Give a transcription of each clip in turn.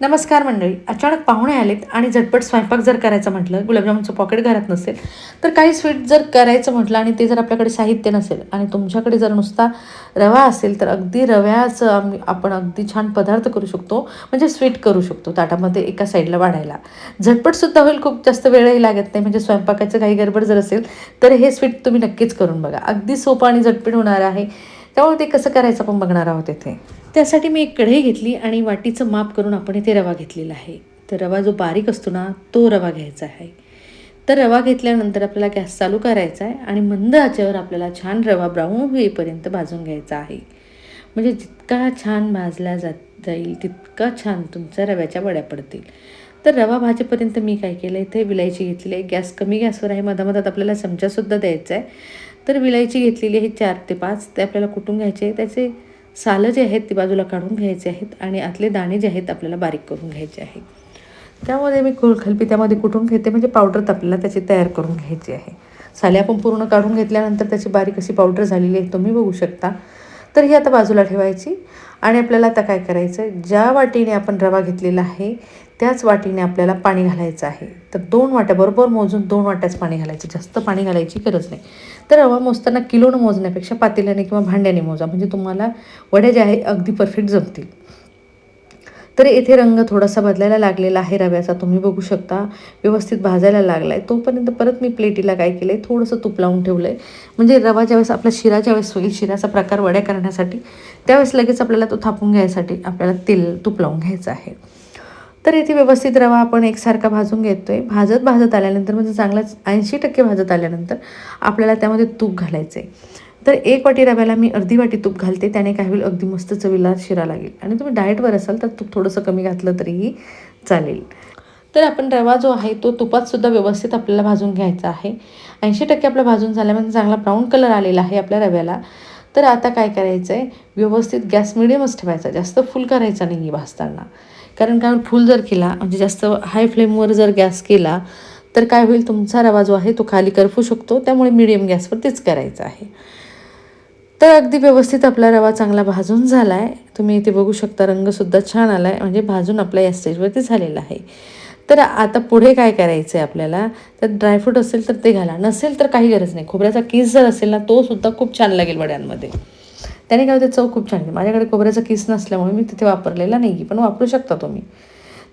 नमस्कार मंडळी. अचानक पाहुणे आलेत आणि झटपट स्वयंपाक जर करायचं म्हटलं गुलाबजामुनचं पॉकेट घरात नसेल तर काही स्वीट जर करायचं म्हटलं आणि ते जर आपल्याकडे साहित्य नसेल आणि तुमच्याकडे जर नुसता रवा असेल तर अगदी रव्याचं आम्ही आपण अगदी छान पदार्थ करू शकतो. म्हणजे स्वीट करू शकतो ताटामध्ये एका साईडला वाढायला. झटपटसुद्धा होईल खूप जास्त वेळही लागत नाही. म्हणजे स्वयंपाकाचं काही गडबड जर असेल तर हे स्वीट तुम्ही नक्कीच करून बघा. अगदी सोपं आणि झटपट होणार आहे. त्यामुळे ते कसं करायचं आपण बघणार आहोत इथे त्यासाठी मी एक कढई घेतली आणि वाटीचं माप करून आपण इथे रवा घेतलेला आहे. तर रवा जो बारीक असतो ना तो रवा घ्यायचा आहे. तर रवा घेतल्यानंतर आपल्याला गॅस चालू करायचा आहे आणि मंद आचेवर आपल्याला छान रवा ब्राऊन होईपर्यंत भाजून घ्यायचा आहे. म्हणजे जितका छान भाजला जात जाईल तितका छान तुमच्या रव्याच्या वड्या पडतील. तर रवा भाजेपर्यंत मी काय केलं इथे विलायची घेतलेली आहे. गॅस कमी गॅसवर आहे मधामधात आपल्याला चमचासुद्धा द्यायचा आहे. तर विलायची घेतलेली आहे चार ते पाच. ते आपल्याला कुटून घ्यायचे त्याचे सालं जे आहेत ती बाजूला काढून घ्यायची आहेत आणि आतले दाणे जे आहेत आपल्याला बारीक करून घ्यायचे आहेत त्यामध्ये मी खलपी त्यामध्ये कुठून घेते? म्हणजे पावडर आपल्याला त्याची तयार करून घ्यायची आहे. साले आपण पूर्ण काढून घेतल्यानंतर त्याची बारीक अशी पावडर झालेली आहे तुम्ही बघू शकता. तर ही आता बाजूला ठेवायची आणि आपल्याला आता काय करायचं आहे ज्या वाटीने आपण रवा घेतलेला आहे त्याच वाटीने आपल्याला पाणी घालायचं आहे. तर दोन वाट्या बरोबर मोजून दोन वाट्याच पाणी घालायचं. जास्त पाणी घालायची गरज नाही. तर रवा मोजताना किलोनं मोजण्यापेक्षा पातेल्याने किंवा भांड्याने मोजा. म्हणजे तुम्हाला वड्या ज्या आहे अगदी परफेक्ट जमतील. तर येथे रंग थोडासा बदलायला लागलेला आहे रव्याचा. तुम्ही बघू शकता व्यवस्थित भाजायला लागला आहे तोपर्यंत परत मी प्लेटीला काय केलं आहे थोडंसं तूप लावून ठेवलं आहे म्हणजे रवा ज्यावेळेस आपला शिरा ज्यावेळेस होईल शिराचा प्रकार वड्या करण्यासाठी त्यावेळेस लगेच आपल्याला तो थापून घ्यायसाठी आपल्याला तेल तूप लावून घ्यायचं आहे. तर इथे व्यवस्थित रवा आपण एकसारखा भाजून घेतो आहे भाजत भाजत आल्यानंतर म्हणजे चांगलाच ऐंशी टक्के भाजत आल्यानंतर आपल्याला त्यामध्ये तूप घालायचं आहे तर एक वाटी रव्याला मी अर्धी वाटी तूप घालते त्याने काय होईल? अगदी मस्त चवीला शिरा लागेल. आणि तुम्ही डाएटवर असाल तर तूप थोडंसं कमी घातलं तरीही चालेल. तर आपण रवा जो आहे तो तुपातसुद्धा व्यवस्थित आपल्याला भाजून घ्यायचा आहे. ऐंशी टक्के आपला भाजून झाल्यामध्ये चांगला ब्राऊन कलर आलेला आहे आपल्या रव्याला. तर आता काय करायचं आहे व्यवस्थित गॅस मिडियमच ठेवायचा. जास्त फुल करायचा नाही आहे भाजताना. कारण काय फुल जर केला म्हणजे जास्त हाय फ्लेमवर जर गॅस केला तर काय होईल तुमचा रवा जो आहे तो खाली करफू शकतो. त्यामुळे मिडियम गॅसवर तेच करायचं आहे. तर अगदी व्यवस्थित आपला रवा चांगला भाजून झाला आहे तुम्ही इथे बघू शकता रंगसुद्धा छान आला आहे म्हणजे भाजून आपला या स्टेजवरती झालेला आहे. तर आता पुढे काय करायचं आहे आपल्याला? तर ड्रायफ्रूट असेल तर ते घाला. नसेल तर काही गरज नाही. खोबऱ्याचा किस जर असेल ना तो सुद्धा खूप छान लागेल वड्यांमध्ये. त्याने काय होते चव खूप छान आहे माझ्याकडे खोबऱ्याचा किस नसल्यामुळे मी तिथे वापरलेला नाही पण वापरू शकता तुम्ही.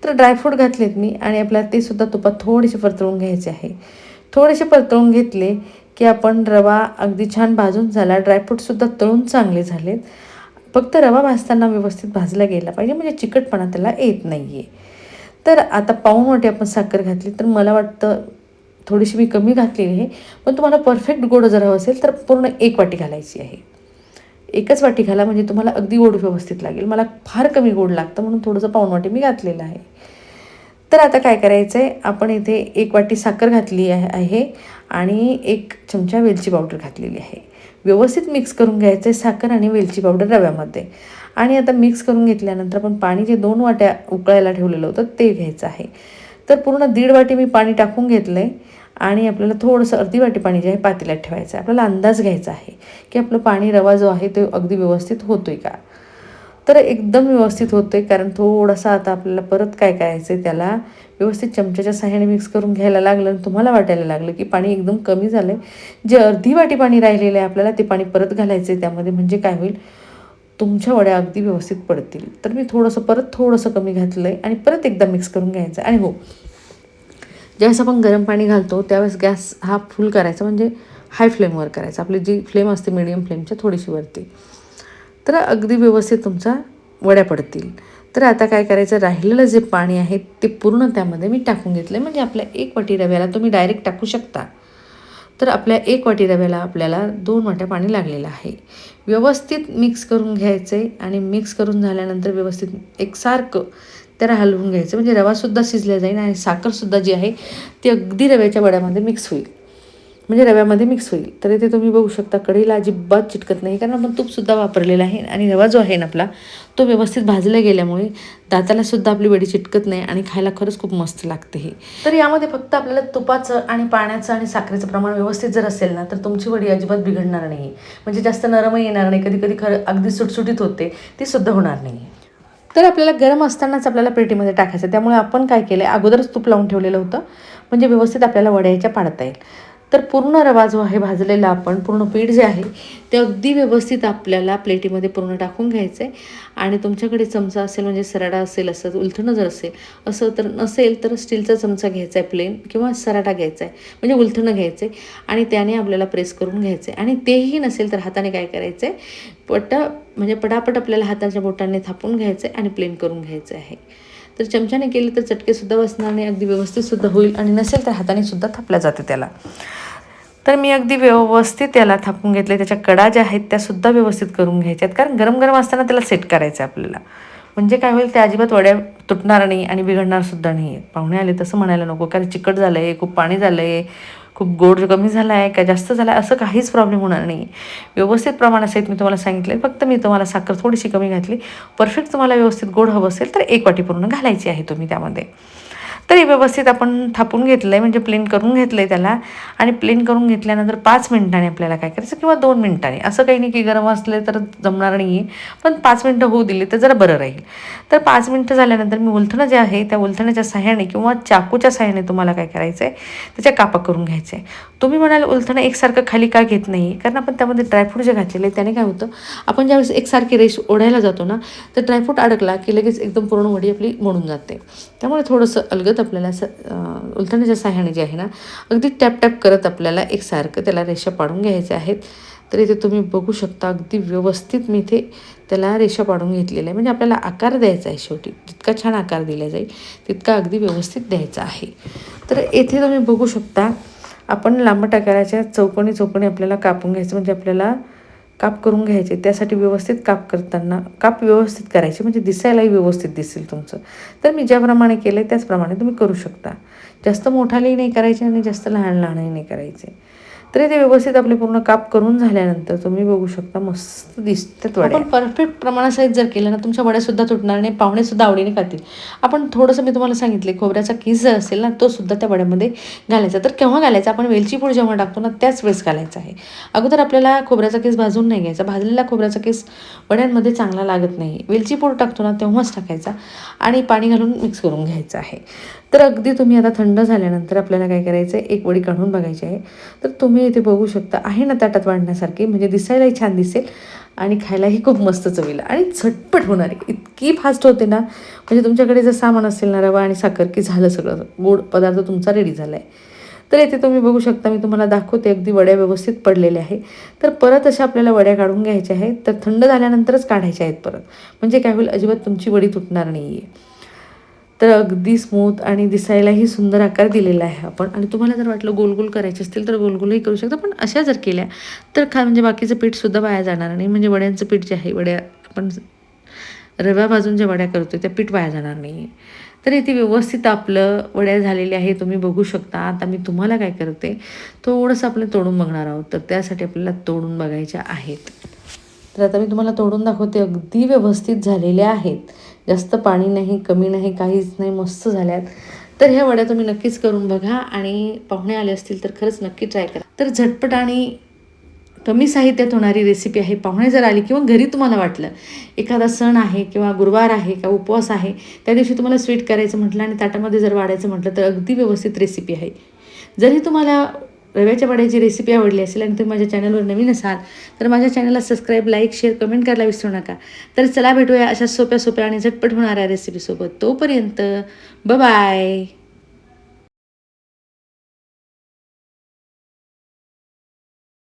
तर ड्रायफ्रूट घातलेत मी आणि आपल्याला ते सुद्धा तुपात थोडेसे परतळून घ्यायचे आहे. थोडेसे परतळून घेतले की आपण रवा अगदी छान भाजून झाला ड्रायफ्रूटसुद्धा तळून चांगले झालेत. फक्त रवा भाजताना व्यवस्थित भाजला गेला पाहिजे म्हणजे चिकटपणा त्याला येत नाही आहे तर आता पाऊण वाटी आपण साखर घातली तर मला वाटतं थोडीशी मी कमी घातलेली आहे पण तुम्हाला परफेक्ट गोड जर हवं असेल तर पूर्ण एक वाटी घालायची आहे. एकच वाटी घाला म्हणजे तुम्हाला अगदी गोड व्यवस्थित लागेल. मला फार कमी गोड लागतं म्हणून थोडंसं पाऊण वाटी मी घातलेलं आहे. तर आता काय करायचं आहे आपण इथे एक वाटी साखर घातली आहे आहे आणि एक चमचा वेलची पावडर घातलेली आहे. व्यवस्थित मिक्स करून घ्यायचं आहे साखर आणि वेलची पावडर रव्यामध्ये. आणि आता मिक्स करून घेतल्यानंतर आपण पाणी जे दोन वाट्या उकळायला ठेवलेलं होतं ते घ्यायचं आहे. तर पूर्ण दीड वाटी मी पाणी टाकून घेतलं आहे आणि आपल्याला थोडंसं अर्धी वाटी पाणी जे आहे पातेल्यात ठेवायचं आहे. आपल्याला अंदाज घ्यायचा आहे की आपलं पाणी रवा जो आहे तो अगदी व्यवस्थित होतो आहे का? तर एकदम व्यवस्थित होतो आहे कारण थोडासा आता आपल्याला परत काय करायचं आहे त्याला व्यवस्थित चमच्याच्या सहाय्याने मिक्स करून घ्यायला लागलं आणि तुम्हाला वाटायला लागलं की पाणी एकदम कमी झालं आहे जे अर्धी वाटी पाणी राहिलेलं आहे आपल्याला ते पाणी परत घालायचं आहे त्यामध्ये म्हणजे काय होईल? तुमच्या वड्या अगदी व्यवस्थित पडतील. तर मी थोडंसं परत थोडंसं कमी घातलं आहे आणि परत एकदा मिक्स करून घ्यायचं आणि हो ज्यावेळेस आपण गरम पाणी घालतो त्यावेळेस गॅस हा फुल करायचा म्हणजे हाय फ्लेमवर करायचा. आपली जी फ्लेम असते मिडियम फ्लेमच्या थोडीशी वरती. तर अगदी व्यवस्थित तुमचा वड्या पडतील. तर आता काय करायचं राहिलेलं जे पाणी आहे ते पूर्ण त्यामध्ये मी टाकून घेतलं म्हणजे आपल्या एक वाटी रव्याला तुम्ही डायरेक्ट टाकू शकता. तर आपल्या एक वाटी रव्याला आपल्याला दोन वाट्या पाणी लागलेलं आहे. व्यवस्थित मिक्स करून घ्यायचं आहे आणि मिक्स करून झाल्यानंतर व्यवस्थित एकसारखं त्याला हलवून घ्यायचं. म्हणजे रवासुद्धा शिजल्या जाईल आणि साखरसुद्धा जी आहे ती अगदी रव्याच्या वड्यामध्ये मिक्स होईल. म्हणजे रव्यामध्ये मिक्स होईल. तर इथे तुम्ही बघू शकता कढीला अजिबात चिटकत नाही कारण आपण तूपसुद्धा वापरलेलं आहे आणि रवा जो आहे ना आपला तो व्यवस्थित भाजला गेल्यामुळे दातालासुद्धा आपली वडी चिटकत नाही आणि खायला खरंच खूप मस्त लागते हे. तर यामध्ये फक्त आपल्याला तुपाचं आणि पाण्याचं आणि साखरेचं प्रमाण व्यवस्थित जर असेल ना तर तुमची वडी अजिबात बिघडणार नाही. म्हणजे जास्त नरमही येणार नाही. कधी कधी खरं अगदी सुटसुटीत होते ती सुद्धा होणार नाही. तर आपल्याला गरम असतानाच आपल्याला पेटीमध्ये टाकायचं. त्यामुळे आपण काय केलं आहे अगोदरच तूप लावून ठेवलेलं होतं. म्हणजे व्यवस्थित आपल्याला वड्याच्या पाडता येईल. तर पूर्ण रवा जो आहे भाजलेला आपण पूर्ण पीठ जे आहे ते अगदी व्यवस्थित आपल्याला प्लेटीमध्ये पूर्ण टाकून घ्यायचं आहे आणि तुमच्याकडे चमचा असेल म्हणजे सराडा असेल असं उलथणं जर असेल असं तर नसेल तर स्टीलचा चमचा घ्यायचा आहे प्लेन किंवा सराटा घ्यायचा आहे म्हणजे उलथणं घ्यायचं आहे आणि त्याने आपल्याला प्रेस करून घ्यायचं आहे आणि तेही नसेल तर हाताने काय करायचं आहे पट म्हणजे पटापट आपल्याला हाताच्या बोटाने थापून घ्यायचं आहे आणि प्लेन करून घ्यायचं आहे. तर चमच्याने केले तर चटकेसुद्धा बसणार नाही अगदी व्यवस्थितसुद्धा होईल आणि नसेल तर हाताने सुद्धा थापल्या जाते त्याला. तर मी अगदी व्यवस्थित त्याला थापून घेतले. त्याच्या कडा ज्या आहेत त्यासुद्धा व्यवस्थित करून घ्यायच्या आहेत कारण गरम गरम असताना त्याला सेट करायचं आहे आपल्याला. म्हणजे काय होईल त्या अजिबात वड्या तुटणार नाही आणि बिघडणार सुद्धा नाही. आहेत पाहुणे आले तसं म्हणायला नको. कारण चिकट झालं आहे खूप पाणी झालं आहे खूप गोड कमी झाला आहे का जास्त झाला आहे असं काहीच प्रॉब्लेम होणार नाही. व्यवस्थित प्रमाणासहित मी तुम्हाला सांगितले फक्त मी तुम्हाला साखर थोडीशी कमी घातली. परफेक्ट तुम्हाला व्यवस्थित गोड हवं असेल तर एक वाटी पूर्ण घालायची आहे तुम्ही त्यामध्ये. तर हे व्यवस्थित आपण थापून घेतलं आहे म्हणजे प्लेन करून घेतलं आहे त्याला. आणि प्लेन करून घेतल्यानंतर पाच मिनिटांनी आपल्याला काय करायचं किंवा दोन मिनिटांनी. असं काही नाही की गरम असले तर जमणार नाही आहे पण पाच मिनटं होऊ दिली तर जरा बरं राहील. तर पाच मिनटं झाल्यानंतर मी उलथणं जे आहे त्या उलथण्याच्या सहाय्याने किंवा चाकूच्या सहाय्याने तुम्हाला काय करायचं आहे त्याच्या कापा करून घ्यायचं आहे तुम्ही म्हणाल उलथणं एकसारखं खाली का घेत नाही? कारण आपण त्यामध्ये ड्रायफ्रूट जे घातलेले त्याने काय होतं आपण ज्यावेळेस एकसारखी रेश ओढायला जातो ना तर ड्रायफ्रूट अडकला की लगेच एकदम पूर्ण वडी आपली मोडून जाते. त्यामुळे थोडंसं अलगत आपल्याला स उलथण्याच्या सहाय्याने जे आहे ना अगदी टॅप टॅप करत आपल्याला एकसारखं त्याला रेषा पाडून घ्यायच्या आहेत. तर इथे तुम्ही बघू शकता अगदी व्यवस्थित मी इथे त्याला रेषा पाडून घेतलेल्या आहे. म्हणजे आपल्याला आकार द्यायचा आहे शेवटी. जितका छान आकार दिला जाईल तितका अगदी व्यवस्थित द्यायचा आहे. तर येथे तुम्ही बघू शकता आपण लांबट आकाराच्या चौकोनी चौकोनी आपल्याला कापून घ्यायचं. म्हणजे आपल्याला काप करून घ्यायचे त्यासाठी व्यवस्थित काप करताना काप व्यवस्थित करायचे म्हणजे दिसायलाही व्यवस्थित दिसेल तुमचं. तर मी ज्याप्रमाणे केलं आहे त्याचप्रमाणे तुम्ही करू शकता. जास्त मोठालेही नाही करायचे आणि जास्त लहान लहानही नाही करायचे. तरी ते व्यवस्थित आपले पूर्ण काप करून झाल्यानंतर तुम्ही बघू शकता मस्त दिसतात वड्या. आपण परफेक्ट प्रमाणासहित जर केलं ना तुमच्या वड्यासुद्धा तुटणार नाही पाहुणेसुद्धा आवडीने खातील. आपण थोडंसं मी तुम्हाला सांगितले खोबऱ्याचा किस जर असेल ना तो सुद्धा त्या वड्यामध्ये घालायचा. तर केव्हा घालायचा? आपण वेलची पूड जेव्हा टाकतो ना त्याच वेळेस घालायचा आहे. अगोदर आपल्याला खोबऱ्याचा केस भाजून नाही घ्यायचा. भाजलेला खोबऱ्याचा केस वड्यांमध्ये चांगला लागत नाही. वेलची पूड टाकतो ना तेव्हाच टाकायचा आणि पाणी घालून मिक्स करून घ्यायचं आहे. तर अगदी तुम्ही आता थंड झाल्यानंतर आपल्याला काय करायचं आहे एक वडी काढून बघायची आहे. तर तुम्ही इथे बघू शकता आहे ना ताटात वाढण्यासारखी म्हणजे दिसायलाही छान दिसेल आणि खायलाही खूप मस्त चवीला. आणि झटपट होणार आहे. इतकी फास्ट होते ना. म्हणजे तुमच्याकडे जर सामान असेल ना रवा आणि साखर की झालं सगळं गोड पदार्थ तुमचा रेडी झाला आहे तर येथे तुम्ही बघू शकता मी तुम्हाला दाखवते अगदी वड्या व्यवस्थित पडलेल्या आहे तर परत अशा आपल्याला वड्या काढून घ्यायच्या आहेत. तर थंड झाल्यानंतरच काढायच्या आहेत परत. म्हणजे काय होईल? अजिबात तुमची वडी तुटणार नाही आहे तर अगदी स्मूथ आणि दिसायलाही सुंदर आकार दिलेला आहे आपण. आणि तुम्हाला जर वाटलं गोल गोल करायचे असतील तर गोल गोलही करू शकता पण अशा जर केल्या तर खा म्हणजे बाकीचं पीठसुद्धा वाया जाणार नाही. म्हणजे वड्यांचं पीठ जे आहे वड्या आपण रव्या भाजून ज्या वड्या करतो त्या पीठ वाया जाणार नाही. तर इथे व्यवस्थित आपलं वड्या झालेले आहे तुम्ही बघू शकता. आता मी तुम्हाला काय करते थोडंसं आपलं तोडून बघणार आहोत. तर त्यासाठी आपल्याला तोडून बघायच्या आहेत. तर आता मी तुम्हाला तोडून दाखवते. अगदी व्यवस्थित झालेल्या आहेत. जास्त पाणी नाही कमी नाही काहीच नाही मस्त झाल्यात. तर ह्या वड्या तुम्ही नक्कीच करून बघा आणि पाहुणे आले असतील तर खरंच नक्की ट्राय करा. तर झटपट आणि कमी साहित्यात होणारी रेसिपी आहे. पाहुणे जर आली किंवा घरी तुम्हाला वाटलं एखादा सण आहे किंवा गुरुवार आहे का उपवास आहे त्या दिवशी तुम्हाला स्वीट करायचं म्हटलं आणि ताटामध्ये जर वाढायचं म्हटलं तर अगदी व्यवस्थित रेसिपी आहे. जरी तुम्हाला रव्याच्या वड्याची रेसिपी आवडली असेल आणि तुम्ही माझ्या चॅनलवर नवीन असाल तर माझ्या चॅनलला सबस्क्राईब लाईक शेअर कमेंट करायला विसरू नका. तर चला भेटूया अशा सोप्या सोप्या आणि झटपट होणाऱ्या रेसिपीसोबत तोपर्यंत बाय